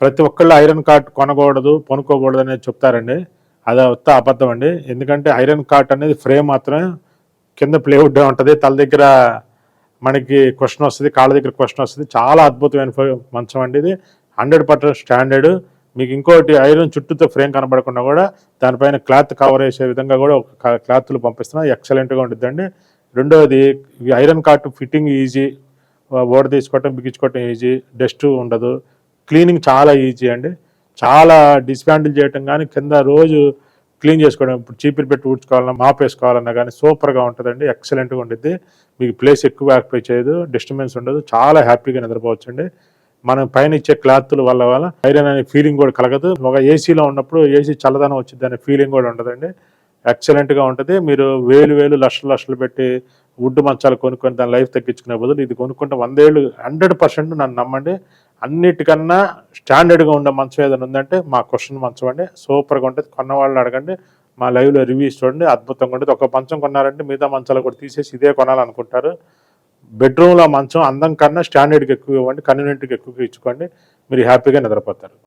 ప్రతి ఒక్కళ్ళు iron cart కొనకూడదు కొనుక్కోకూడదు అనేది చెప్తారండి. అది ఉత్త అబద్ధం అండి. ఎందుకంటే ఐరన్ కార్ట్ అనేది ఫ్రేమ్ మాత్రమే కింద ప్లేవుడ్ ఉంటుంది. తల దగ్గర మనకి క్వశ్చన్ వస్తుంది కాళ్ళ దగ్గర క్వశ్చన్ వస్తుంది. చాలా అద్భుతమైన మంచం అండి ఇది. Hundred percent standard. మీకు ఇంకోటి ఐరన్ చుట్టూతో ఫ్రేమ్ కనబడకుండా కూడా దానిపైన క్లాత్ కవర్ చేసే విధంగా కూడా ఒక క్లాత్లు పంపిస్తున్నాం. ఎక్సలెంట్గా ఉంటుందండి రెండవది ఐరన్ కార్ట్ ఫిట్టింగ్ ఈజీ. ఓడ తీసుకోవటం బిగించుకోవటం ఈజీ. డస్ట్ ఉండదు. క్లీనింగ్ చాలా ఈజీ అండి. చాలా డిస్మాండిల్ చేయటం కానీ కింద రోజు క్లీన్ చేసుకోవడం ఇప్పుడు చీపురు పెట్టి ఊడ్చుకోవాలన్నా మాప్ వేసుకోవాలన్నా కానీ సూపర్గా ఉంటుందండి. ఎక్సలెంట్గా ఉంటుంది మీకు ప్లేస్ ఎక్కువ ఆక్యుపై చేయదు డిస్టర్బెన్స్ ఉండదు. చాలా హ్యాపీగా నిద్రపోవచ్చు అండి మనం పైన ఇచ్చే క్లాత్ల వల్ల వల్ల ఐరన్ అనే ఫీలింగ్ కూడా కలగదు. ఒక ఏసీలో ఉన్నప్పుడు ఏసీ చల్లదనం వచ్చింది అనే ఫీలింగ్ కూడా ఉండదండి. ఎక్సలెంట్గా ఉంటుంది. మీరు వేలు వేలు లక్షలు లక్షలు పెట్టి వుడ్ మంచాలు కొనుక్కొని దాని లైఫ్ తగ్గించుకునే బదులు ఇది కొనుక్కుంటే వందేళ్ళు హండ్రెడ్ పర్సెంట్ నన్ను నమ్మండి. అన్నిటికన్నా స్టాండర్డ్గా ఉండే మంచం ఏదైనా ఉందంటే మా క్వశ్చన్ మంచం అండి. సూపర్గా ఉంటుంది. కొన్నవాళ్ళని అడగండి. మా లైవ్లో రివ్యూస్ చూడండి అద్భుతంగా ఉంటుంది. ఒక మంచం కొన్నారంటే మిగతా మంచాలు కూడా తీసేసి ఇదే కొనాలనుకుంటారు. బెడ్రూమ్లో మంచం అందం కన్నా స్టాండర్డ్కి ఎక్కువ ఇవ్వండి. కన్వీనియంట్కి ఎక్కువ ఇచ్చుకోండి. మీరు హ్యాపీగా నిద్రపోతారు.